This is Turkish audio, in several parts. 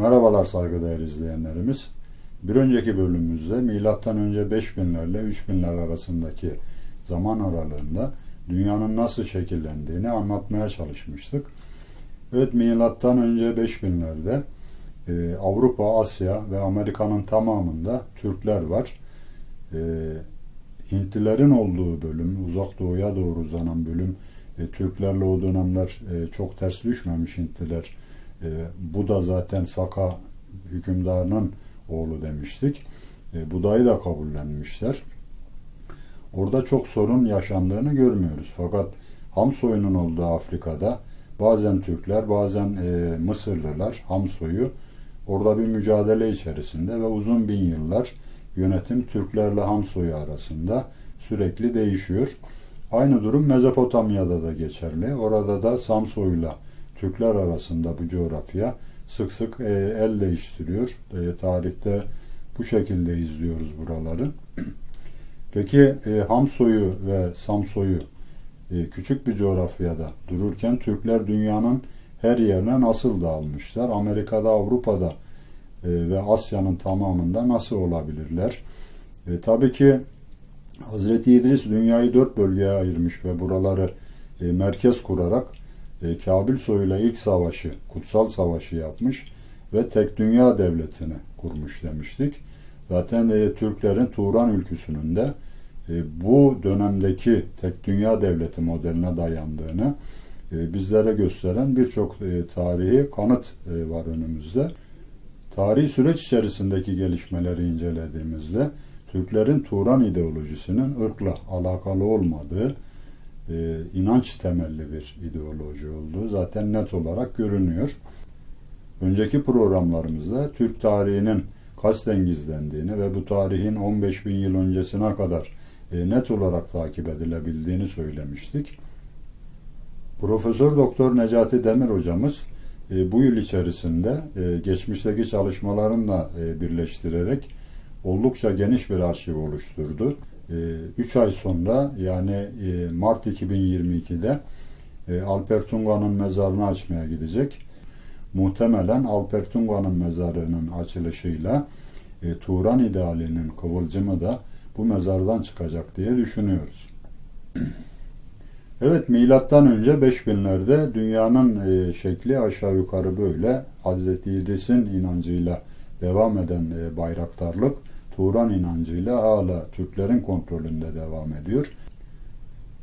Merhabalar saygıdeğer izleyenlerimiz. Bir önceki bölümümüzde milattan önce 5000'lerle 3000'ler arasındaki zaman aralığında dünyanın nasıl şekillendiğini anlatmaya çalışmıştık. Evet milattan önce 5000'lerde e, Avrupa, Asya ve Amerika'nın tamamında Türkler var. E, Hintlilerin olduğu bölüm, uzak doğuya doğru uzanan bölüm, e, Türklerle o dönemler e, çok ters düşmemiş Hintliler. E, bu da zaten Saka hükümdarının oğlu demiştik. E, Budayı da kabullenmişler. Orada çok sorun yaşandığını görmüyoruz. Fakat Ham soyunun olduğu Afrika'da bazen Türkler, bazen e, Mısırlılar Ham soyu orada bir mücadele içerisinde ve uzun bin yıllar yönetim Türklerle Ham soyu arasında sürekli değişiyor. Aynı durum Mezopotamya'da da geçerli. Orada da Samsoy'la Türkler arasında bu coğrafya sık sık e, el değiştiriyor. E, tarihte bu şekilde izliyoruz buraları. Peki e, Hamsoy'u ve Samsoy'u e, küçük bir coğrafyada dururken Türkler dünyanın her yerine nasıl dağılmışlar? Amerika'da, Avrupa'da e, ve Asya'nın tamamında nasıl olabilirler? E, tabii ki Hazreti İdris dünyayı dört bölgeye ayırmış ve buraları e, merkez kurarak e, Kabil soyuyla ilk savaşı, kutsal savaşı yapmış ve tek dünya devletini kurmuş demiştik. Zaten e, Türklerin Turan ülküsünün de e, bu dönemdeki tek dünya devleti modeline dayandığını e, bizlere gösteren birçok e, tarihi kanıt e, var önümüzde. Tarihi süreç içerisindeki gelişmeleri incelediğimizde Türklerin Turan ideolojisinin ırkla alakalı olmadığı, e, inanç temelli bir ideoloji olduğu zaten net olarak görünüyor. Önceki programlarımızda Türk tarihinin kasten gizlendiğini ve bu tarihin 15 bin yıl öncesine kadar e, net olarak takip edilebildiğini söylemiştik. Profesör Doktor Necati Demir hocamız e, bu yıl içerisinde e, geçmişteki çalışmalarını e, birleştirerek oldukça geniş bir arşiv oluşturdu. 3 ay sonra yani Mart 2022'de Alper Tunga'nın mezarını açmaya gidecek. Muhtemelen Alper Tunga'nın mezarının açılışıyla Turan idealinin kıvılcımı da bu mezardan çıkacak diye düşünüyoruz. Evet milattan önce 5000'lerde dünyanın e, şekli aşağı yukarı böyle. Hazreti İdris'in inancıyla devam eden e, bayraktarlık Turan inancıyla hala Türklerin kontrolünde devam ediyor.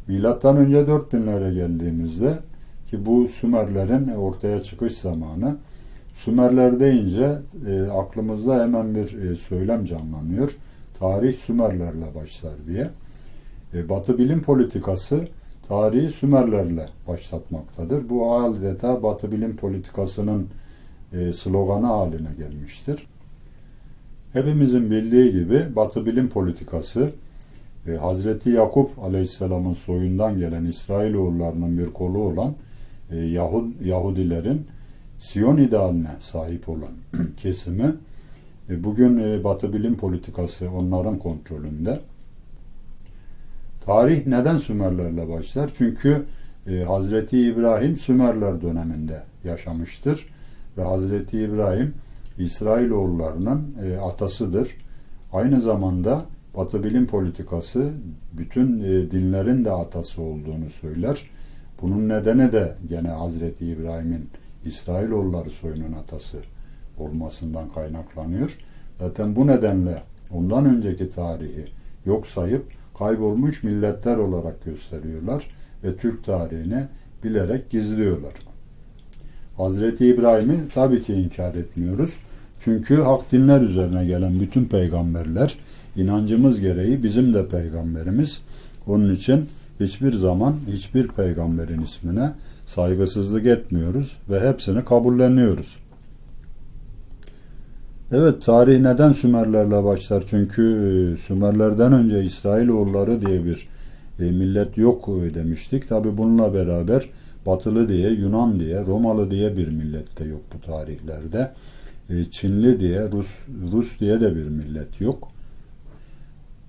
Milattan önce 4000'lere geldiğimizde ki bu Sümerlerin ortaya çıkış zamanı Sümerler deyince e, aklımızda hemen bir e, söylem canlanıyor. Tarih Sümerlerle başlar diye. E, Batı bilim politikası tarihi Sümerlerle başlatmaktadır. Bu adeta Batı bilim politikasının e, sloganı haline gelmiştir. Hepimizin bildiği gibi Batı bilim politikası e, Hazreti Yakup Aleyhisselam'ın soyundan gelen İsrailoğullarının bir kolu olan e, Yahud, Yahudilerin Siyon idealine sahip olan kesimi e, bugün Batı bilim politikası onların kontrolünde. Tarih neden Sümerlerle başlar? Çünkü Hazreti İbrahim Sümerler döneminde yaşamıştır ve Hazreti İbrahim İsrailoğullarının e, atasıdır. Aynı zamanda Batı bilim politikası bütün e, dinlerin de atası olduğunu söyler. Bunun nedeni de gene Hazreti İbrahim'in İsrailoğulları soyunun atası olmasından kaynaklanıyor. Zaten bu nedenle ondan önceki tarihi yok sayıp kaybolmuş milletler olarak gösteriyorlar ve Türk tarihini bilerek gizliyorlar. Hazreti İbrahim'i tabii ki inkar etmiyoruz. Çünkü hak dinler üzerine gelen bütün peygamberler inancımız gereği bizim de peygamberimiz. Onun için hiçbir zaman hiçbir peygamberin ismine saygısızlık etmiyoruz ve hepsini kabulleniyoruz. Evet tarih neden Sümerlerle başlar? Çünkü e, Sümerlerden önce İsrailoğulları diye bir e, millet yok e, demiştik. Tabi bununla beraber Batılı diye, Yunan diye, Romalı diye bir millet de yok bu tarihlerde. Çinli diye, Rus, Rus diye de bir millet yok.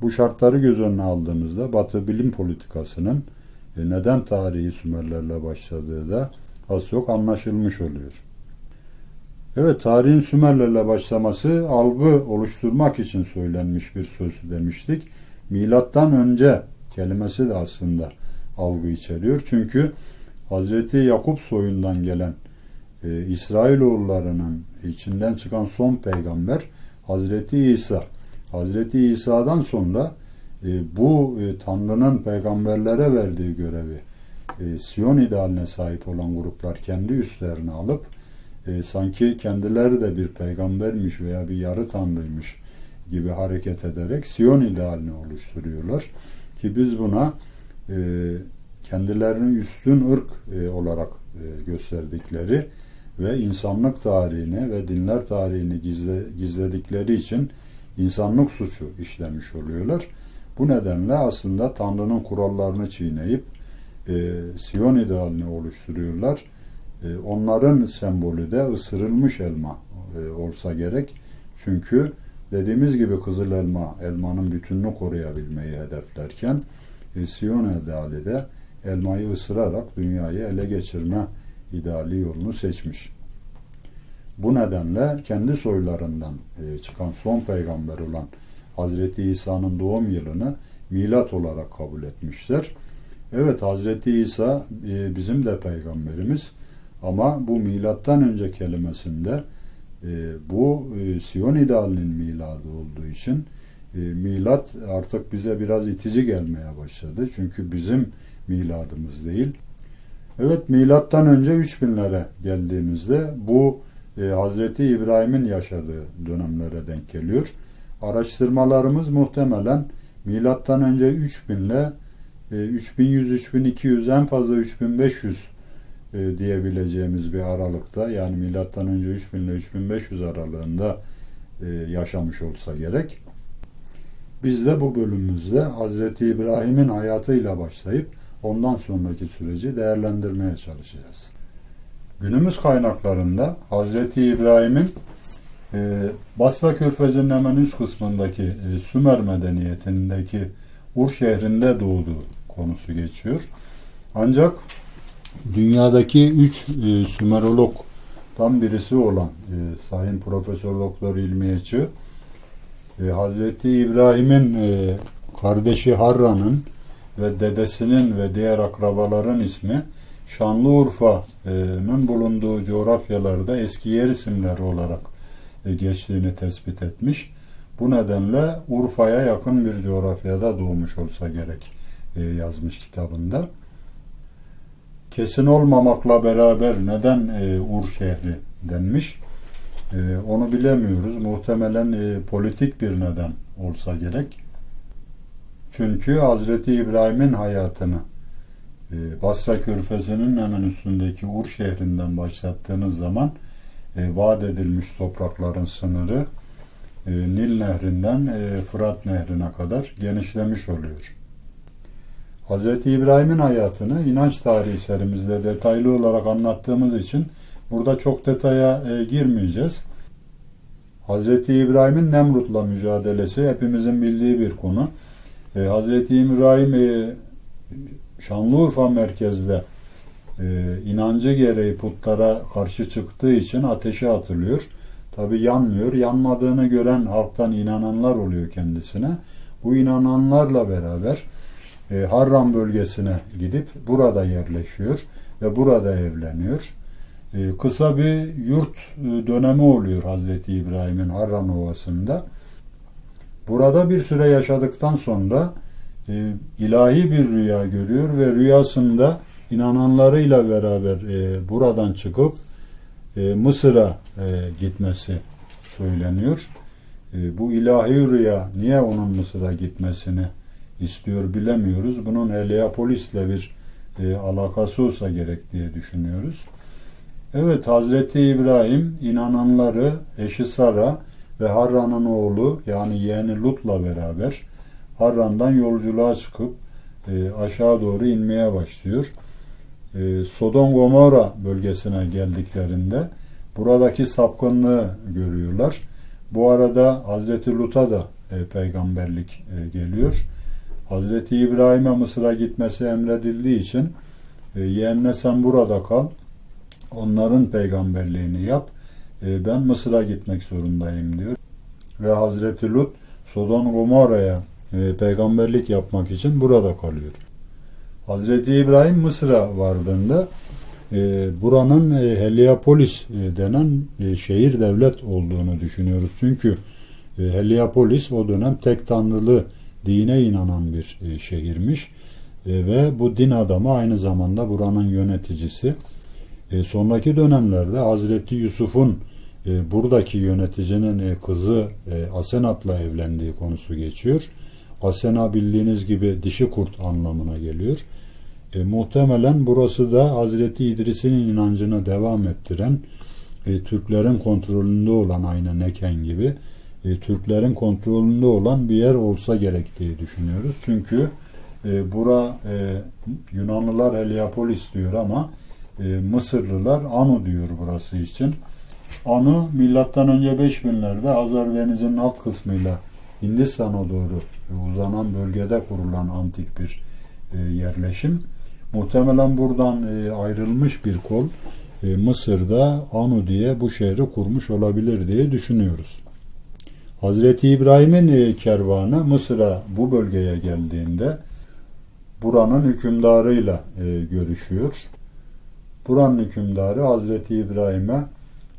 Bu şartları göz önüne aldığımızda Batı bilim politikasının neden tarihi Sümerlerle başladığı da az çok anlaşılmış oluyor. Evet, tarihin Sümerlerle başlaması algı oluşturmak için söylenmiş bir söz demiştik. Milattan önce kelimesi de aslında algı içeriyor. Çünkü Hazreti Yakup soyundan gelen e, İsrailoğullarının içinden çıkan son peygamber Hazreti İsa. Hazreti İsa'dan sonra e, bu e, Tanrı'nın peygamberlere verdiği görevi e, Siyon idealine sahip olan gruplar kendi üstlerine alıp e, sanki kendileri de bir peygambermiş veya bir yarı tanrıymış gibi hareket ederek Siyon idealini oluşturuyorlar. Ki biz buna e, kendilerini üstün ırk e, olarak e, gösterdikleri ve insanlık tarihini ve dinler tarihini gizle, gizledikleri için insanlık suçu işlemiş oluyorlar. Bu nedenle aslında Tanrı'nın kurallarını çiğneyip e, Siyon idealini oluşturuyorlar. E, onların sembolü de ısırılmış elma e, olsa gerek. Çünkü dediğimiz gibi kızıl elma, elmanın bütününü koruyabilmeyi hedeflerken e, Siyon ideali de elmayı ısırarak dünyayı ele geçirme ideali yolunu seçmiş. Bu nedenle kendi soylarından e, çıkan son peygamber olan Hazreti İsa'nın doğum yılını milat olarak kabul etmişler. Evet Hazreti İsa e, bizim de peygamberimiz ama bu milattan önce kelimesinde e, bu Siyon idealinin miladı olduğu için milat artık bize biraz itici gelmeye başladı. Çünkü bizim miladımız değil. Evet milattan önce 3000'lere geldiğimizde bu e, Hazreti İbrahim'in yaşadığı dönemlere denk geliyor. Araştırmalarımız muhtemelen milattan önce 3000 ile e, 3100 3200 en fazla 3500 e, diyebileceğimiz bir aralıkta yani milattan önce 3000 ile 3500 aralığında e, yaşamış olsa gerek. Biz de bu bölümümüzde Hazreti İbrahim'in hayatıyla başlayıp ondan sonraki süreci değerlendirmeye çalışacağız. Günümüz kaynaklarında Hazreti İbrahim'in e, Basra Körfezi'nin hemen üst kısmındaki e, Sümer medeniyetindeki Ur şehrinde doğduğu konusu geçiyor. Ancak dünyadaki üç e, Sümerolog'dan birisi olan e, Sayın Profesör Doktor Çığ, e, Hazreti İbrahim'in e, kardeşi Harran'ın ve dedesinin ve diğer akrabaların ismi Şanlıurfa'nın bulunduğu coğrafyalarda eski yer isimleri olarak e, geçtiğini tespit etmiş. Bu nedenle Urfa'ya yakın bir coğrafyada doğmuş olsa gerek e, yazmış kitabında. Kesin olmamakla beraber neden e, Ur şehri denmiş? Onu bilemiyoruz. Muhtemelen politik bir neden olsa gerek. Çünkü Hazreti İbrahim'in hayatını e, Basra Körfezi'nin hemen üstündeki Ur şehrinden başlattığınız zaman e, vaat edilmiş toprakların sınırı e, Nil Nehri'nden Fırat Nehri'ne kadar genişlemiş oluyor. Hazreti İbrahim'in hayatını inanç tarihi serimizde detaylı olarak anlattığımız için burada çok detaya girmeyeceğiz. Hazreti İbrahim'in Nemrut'la mücadelesi hepimizin bildiği bir konu. Hazreti İbrahim Şanlıurfa merkezde e, inancı gereği putlara karşı çıktığı için ateşe atılıyor. Tabi yanmıyor. Yanmadığını gören halktan inananlar oluyor kendisine. Bu inananlarla beraber e, Harran bölgesine gidip burada yerleşiyor ve burada evleniyor. E, kısa bir yurt e, dönemi oluyor Hazreti İbrahim'in Harran Ovası'nda. Burada bir süre yaşadıktan sonra e, ilahi bir rüya görüyor ve rüyasında inananlarıyla beraber e, buradan çıkıp e, Mısır'a e, gitmesi söyleniyor. E, bu ilahi rüya niye onun Mısır'a gitmesini istiyor bilemiyoruz. Bunun Heliopolis'le bir e, alakası olsa gerek diye düşünüyoruz. Evet Hazreti İbrahim inananları eşi Sara ve Harran'ın oğlu yani yeğeni Lut'la beraber Harran'dan yolculuğa çıkıp e, aşağı doğru inmeye başlıyor. E, Sodom Gomorra bölgesine geldiklerinde buradaki sapkınlığı görüyorlar. Bu arada Hazreti Lut'a da e, peygamberlik e, geliyor. Hazreti İbrahim'e Mısır'a gitmesi emredildiği için e, yeğenine sen burada kal, onların peygamberliğini yap, e, ben Mısır'a gitmek zorundayım diyor. Ve Hazreti Lut Sodom Gomorra'ya e, peygamberlik yapmak için burada kalıyor. Hazreti İbrahim Mısır'a vardığında e, buranın e, Heliopolis e, denen e, şehir devlet olduğunu düşünüyoruz. Çünkü e, Heliopolis o dönem tek tanrılı dine inanan bir e, şehirmiş. E, ve bu din adamı aynı zamanda buranın yöneticisi. E, sonraki dönemlerde Hazreti Yusuf'un e, buradaki yöneticinin e, kızı e, Asenat'la evlendiği konusu geçiyor. Asena bildiğiniz gibi dişi kurt anlamına geliyor. E, muhtemelen burası da Hazreti İdris'in inancına devam ettiren e, Türklerin kontrolünde olan aynı Neken gibi e, Türklerin kontrolünde olan bir yer olsa gerek diye düşünüyoruz. Çünkü e, bura e, Yunanlılar Heliopolis diyor ama e, Mısırlılar Anu diyor burası için. Anu milattan önce 5000'lerde Hazar Denizi'nin alt kısmıyla Hindistan'a doğru e, uzanan bölgede kurulan antik bir e, yerleşim. Muhtemelen buradan e, ayrılmış bir kol e, Mısır'da Anu diye bu şehri kurmuş olabilir diye düşünüyoruz. Hazreti İbrahim'in e, kervanı Mısır'a bu bölgeye geldiğinde buranın hükümdarıyla e, görüşüyor. Buranın hükümdarı Hazreti İbrahim'e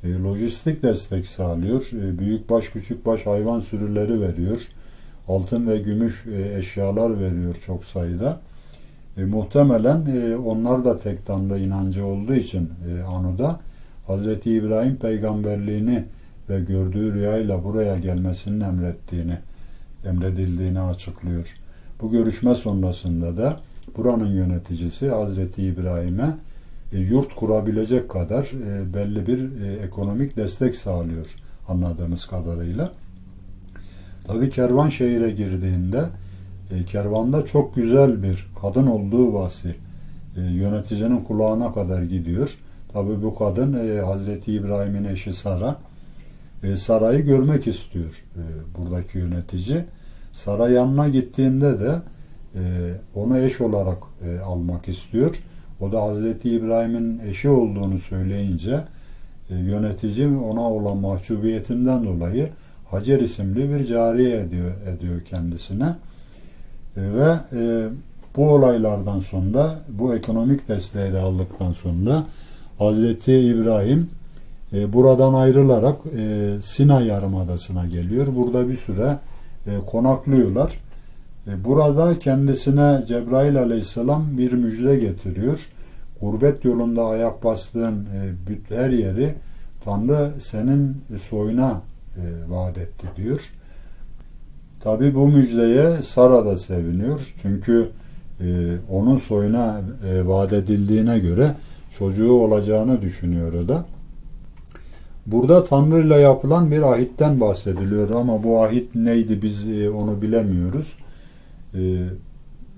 e, lojistik destek sağlıyor. E, büyükbaş küçükbaş hayvan sürüleri veriyor. Altın ve gümüş e, eşyalar veriyor çok sayıda. E, muhtemelen e, onlar da tek tanrı inancı olduğu için e, Anu'da Hazreti İbrahim peygamberliğini ve gördüğü rüyayla buraya gelmesinin emrettiğini, emredildiğini açıklıyor. Bu görüşme sonrasında da buranın yöneticisi Hazreti İbrahim'e yurt kurabilecek kadar e, belli bir e, ekonomik destek sağlıyor anladığımız kadarıyla. Tabi kervan şehire girdiğinde e, kervanda çok güzel bir kadın olduğu e, yöneticinin kulağına kadar gidiyor. Tabi bu kadın e, Hazreti İbrahim'in eşi Sara. E, Saray'ı görmek istiyor e, buradaki yönetici. Saray yanına gittiğinde de e, onu eş olarak e, almak istiyor. O da Hazreti İbrahim'in eşi olduğunu söyleyince e, yönetici ona olan mahcubiyetinden dolayı Hacer isimli bir cariye ediyor, ediyor kendisine. E, ve e, bu olaylardan sonra bu ekonomik desteği de aldıktan sonra Hazreti İbrahim e, buradan ayrılarak e, Sina Yarımadası'na geliyor. Burada bir süre e, konaklıyorlar. E, burada kendisine Cebrail aleyhisselam bir müjde getiriyor. Gurbet yolunda ayak bastığın e, her yeri Tanrı senin soyuna e, vaat etti diyor. Tabi bu müjdeye Sara da seviniyor. Çünkü onun soyuna vaat edildiğine göre çocuğu olacağını düşünüyor o da. Burada Tanrı ile yapılan bir ahitten bahsediliyor ama bu ahit neydi biz onu bilemiyoruz. E,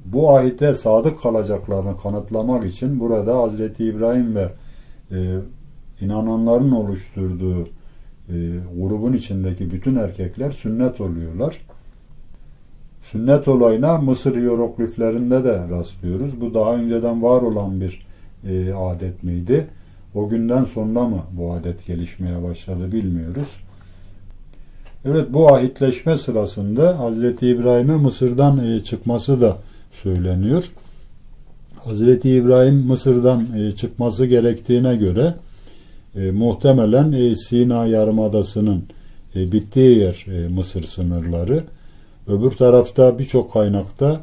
bu ahite sadık kalacaklarını kanıtlamak için burada Hazreti İbrahim ve e, inananların oluşturduğu e, grubun içindeki bütün erkekler sünnet oluyorlar. Sünnet olayına Mısır hierogliflerinde de rastlıyoruz. Bu daha önceden var olan bir e, adet miydi? O günden sonra mı bu adet gelişmeye başladı bilmiyoruz. Evet bu ahitleşme sırasında Hazreti İbrahim'e Mısır'dan e, çıkması da söyleniyor. Hazreti İbrahim Mısır'dan e, çıkması gerektiğine göre e, muhtemelen Sina Yarımadası'nın bittiği yer Mısır sınırları. Öbür tarafta birçok kaynakta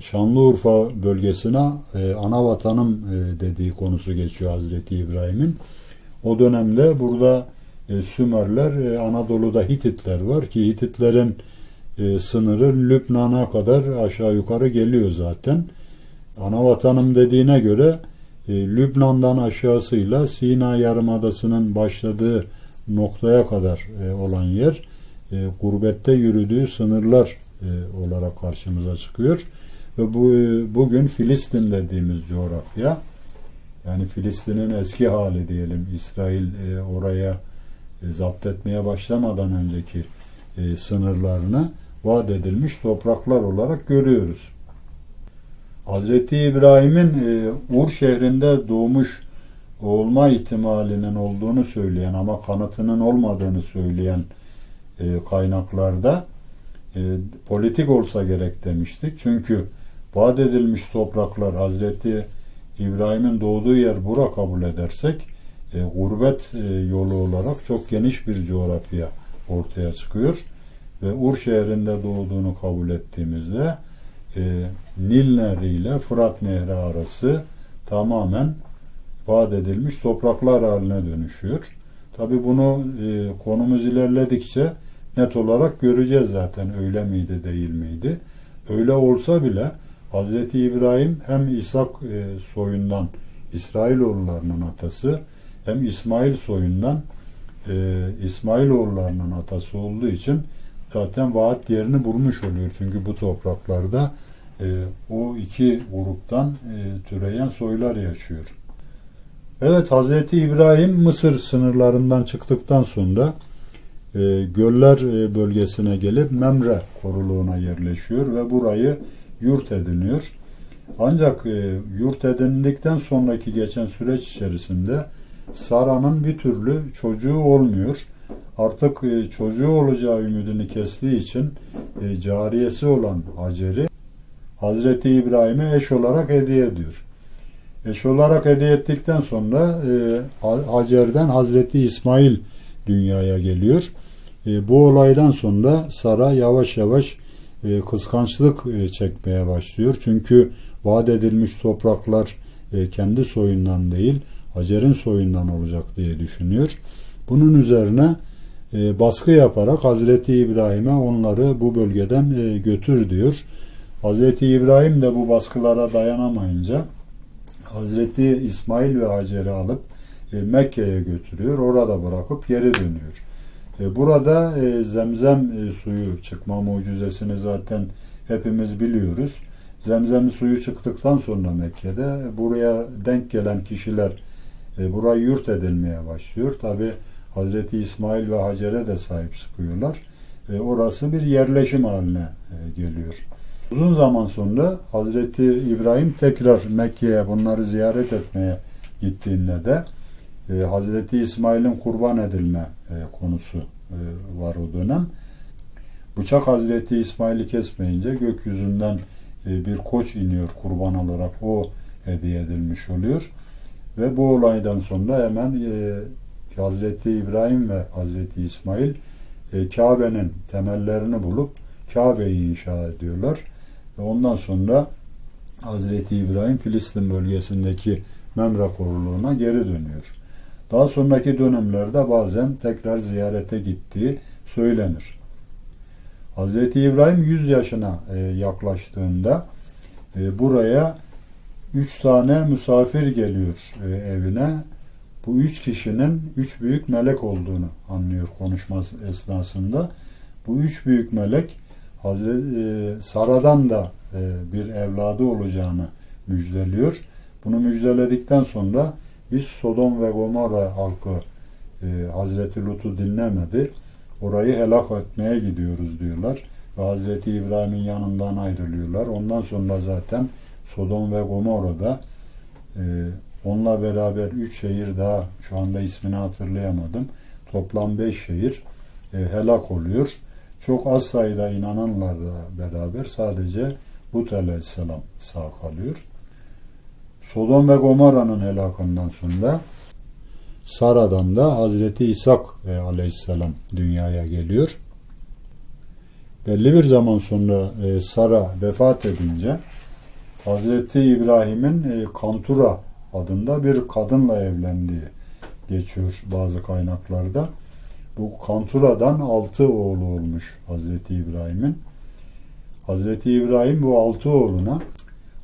Şanlıurfa bölgesine ana vatanım dediği konusu geçiyor Hazreti İbrahim'in. O dönemde burada Sümerler, e, Anadolu'da Hititler var ki Hititlerin e, sınırı Lübnan'a kadar aşağı yukarı geliyor zaten. Ana vatanım dediğine göre e, Lübnan'dan aşağısıyla Sina Yarımadası'nın başladığı noktaya kadar e, olan yer e, gurbette yürüdüğü sınırlar e, olarak karşımıza çıkıyor. Ve bu bugün Filistin dediğimiz coğrafya yani Filistin'in eski hali diyelim İsrail e, oraya e, zapt etmeye başlamadan önceki e, sınırlarını vaat edilmiş topraklar olarak görüyoruz. Hazreti İbrahim'in e, Ur şehrinde doğmuş olma ihtimalinin olduğunu söyleyen ama kanıtının olmadığını söyleyen e, kaynaklarda e, politik olsa gerek demiştik. Çünkü vaat edilmiş topraklar Hazreti İbrahim'in doğduğu yer bura kabul edersek e, gurbet e, yolu olarak çok geniş bir coğrafya ortaya çıkıyor. Ve Ur şehrinde doğduğunu kabul ettiğimizde e, Nil Nehri ile Fırat Nehri arası tamamen vaat edilmiş topraklar haline dönüşüyor. Tabi bunu e, konumuz ilerledikçe net olarak göreceğiz zaten öyle miydi değil miydi. Öyle olsa bile Hazreti İbrahim hem İshak e, soyundan İsrailoğullarının atası hem İsmail soyundan e, İsmailoğullarının atası olduğu için zaten vaat yerini bulmuş oluyor. Çünkü bu topraklarda e, o iki gruptan e, türeyen soylar yaşıyor. Evet Hazreti İbrahim Mısır sınırlarından çıktıktan sonra e, göller e, bölgesine gelip Memre koruluğuna yerleşiyor ve burayı yurt ediniyor. Ancak e, yurt edindikten sonraki geçen süreç içerisinde Sara'nın bir türlü çocuğu olmuyor. Artık e, çocuğu olacağı ümidini kestiği için e, cariyesi olan Hacer'i Hazreti İbrahim'e eş olarak hediye ediyor. Eş olarak hediye ettikten sonra e, Hacer'den Hazreti İsmail dünyaya geliyor. Bu olaydan sonra Sara yavaş yavaş kıskançlık çekmeye başlıyor. Çünkü vaat edilmiş topraklar kendi soyundan değil Hacer'in soyundan olacak diye düşünüyor. Bunun üzerine e, baskı yaparak Hazreti İbrahim'e onları bu bölgeden e, götür diyor. Hazreti İbrahim de bu baskılara dayanamayınca Hazreti İsmail ve Hacer'i alıp e, Mekke'ye götürüyor. Orada bırakıp geri dönüyor. E, burada e, zemzem e, suyu çıkma mucizesini zaten hepimiz biliyoruz. Zemzem suyu çıktıktan sonra Mekke'de buraya denk gelen kişiler e, burayı yurt edilmeye başlıyor. Tabi Hazreti İsmail ve Hacer'e de sahip çıkıyorlar. E, orası bir yerleşim haline e, geliyor. Uzun zaman sonra Hazreti İbrahim tekrar Mekke'ye bunları ziyaret etmeye gittiğinde de e, Hazreti İsmail'in kurban edilme e, konusu e, var o dönem. Bıçak Hazreti İsmail'i kesmeyince gökyüzünden e, bir koç iniyor kurban olarak o hediye edilmiş oluyor. Ve bu olaydan sonra hemen e, Hazreti İbrahim ve Hazreti İsmail e, Kabe'nin temellerini bulup Kabe'yi inşa ediyorlar. Ve ondan sonra Hazreti İbrahim Filistin bölgesindeki Memre koruluğuna geri dönüyor. Daha sonraki dönemlerde bazen tekrar ziyarete gittiği söylenir. Hazreti İbrahim 100 yaşına e, yaklaştığında e, buraya üç tane misafir geliyor e, evine. Bu üç kişinin üç büyük melek olduğunu anlıyor konuşması esnasında. Bu üç büyük melek Hazreti e, Sara'dan da e, bir evladı olacağını müjdeliyor. Bunu müjdeledikten sonra biz Sodom ve Gomorra halkı Hazreti Lut'u dinlemedi. Orayı helak etmeye gidiyoruz diyorlar. Ve Hazreti İbrahim'in yanından ayrılıyorlar. Ondan sonra zaten Sodom ve Gomorra'da e, onunla beraber üç şehir daha şu anda ismini hatırlayamadım. Toplam beş şehir e, helak oluyor. Çok az sayıda inananlarla beraber sadece Lut aleyhisselam sağ kalıyor. Sodom ve Gomorra'nın helakından sonra Sara'dan da Hazreti İshak e, aleyhisselam dünyaya geliyor. Belli bir zaman sonra e, Sara vefat edince Hazreti İbrahim'in e, Kantura adında bir kadınla evlendiği geçiyor bazı kaynaklarda. Bu Kantura'dan altı oğlu olmuş Hazreti İbrahim'in. Hazreti İbrahim bu altı oğluna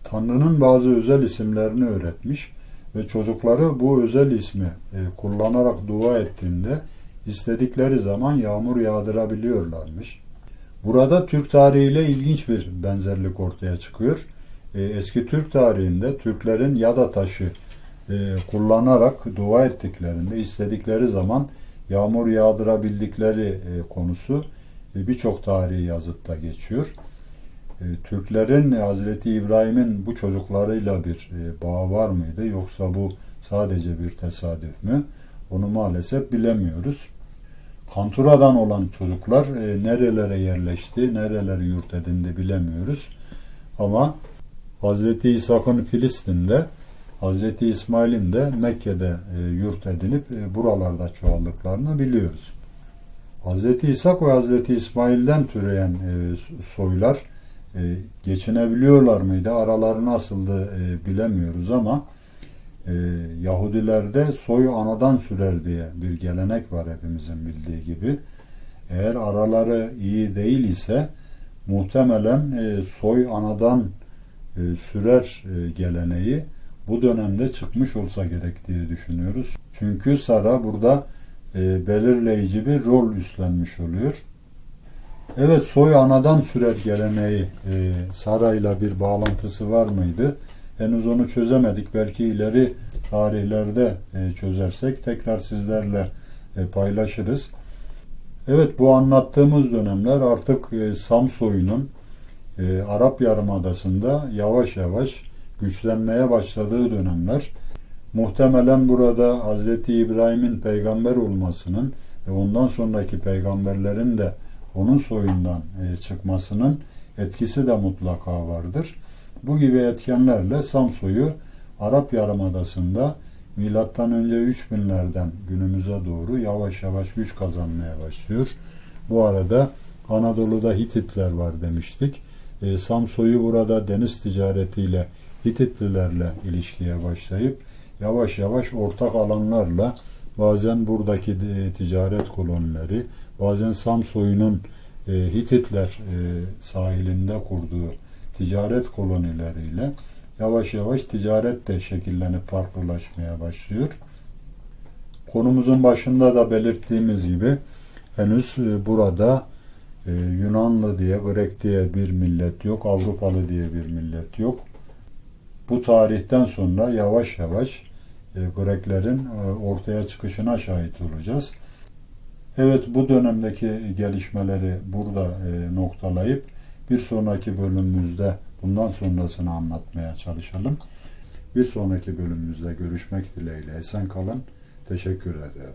Tanrı'nın bazı özel isimlerini öğretmiş ve çocukları bu özel ismi e, kullanarak dua ettiğinde istedikleri zaman yağmur yağdırabiliyorlarmış. Burada Türk tarihiyle ilginç bir benzerlik ortaya çıkıyor. E, eski Türk tarihinde Türklerin yada taşı e, kullanarak dua ettiklerinde istedikleri zaman yağmur yağdırabildikleri konusu birçok tarihi yazıtta geçiyor. E, Türklerin Hazreti İbrahim'in bu çocuklarıyla bir e, bağı var mıydı yoksa bu sadece bir tesadüf mü? Onu maalesef bilemiyoruz. Kantura'dan olan çocuklar e, nerelere yerleşti, nerelere yurt edindi bilemiyoruz. Ama Hazreti İshak'ın Filistin'de, Hazreti İsmail'in de Mekke'de e, yurt edinip e, buralarda çoğaldıklarını biliyoruz. Hazreti İshak ve Hazreti İsmail'den türeyen e, soylar geçinebiliyorlar mıydı? Araları nasıldı bilemiyoruz ama Yahudilerde soy anadan sürer diye bir gelenek var hepimizin bildiği gibi. Eğer araları iyi değil ise muhtemelen soy anadan sürer e, geleneği bu dönemde çıkmış olsa gerek diye düşünüyoruz. Çünkü Sara burada e, belirleyici bir rol üstlenmiş oluyor. Evet soy anadan sürer geleneği e, Sara ile bir bağlantısı var mıydı? Henüz onu çözemedik. Belki ileri tarihlerde e, çözersek tekrar sizlerle e, paylaşırız. Evet bu anlattığımız dönemler artık e, Sam soyunun e, Arap Yarımadası'nda yavaş yavaş güçlenmeye başladığı dönemler. Muhtemelen burada Hazreti İbrahim'in peygamber olmasının ve ondan sonraki peygamberlerin de onun soyundan e, çıkmasının etkisi de mutlaka vardır. Bu gibi etkenlerle Samsoy'u Arap Yarımadası'nda milattan önce 3000'lerden günümüze doğru yavaş yavaş güç kazanmaya başlıyor. Bu arada Anadolu'da Hititler var demiştik. E, Samsoy'u burada deniz ticaretiyle Hititlilerle ilişkiye başlayıp yavaş yavaş ortak alanlarla bazen buradaki e, ticaret kolonileri, bazen Samsoy'un e, Hititler e, sahilinde kurduğu ticaret kolonileriyle yavaş yavaş ticaret de şekillenip farklılaşmaya başlıyor. Konumuzun başında da belirttiğimiz gibi henüz e, burada e, Yunanlı diye, Grek diye bir millet yok, Avrupalı diye bir millet yok. Bu tarihten sonra yavaş yavaş e, Greklerin e, ortaya çıkışına şahit olacağız. Evet bu dönemdeki gelişmeleri burada e, noktalayıp bir sonraki bölümümüzde bundan sonrasını anlatmaya çalışalım. Bir sonraki bölümümüzde görüşmek dileğiyle. Esen kalın. Teşekkür ederim.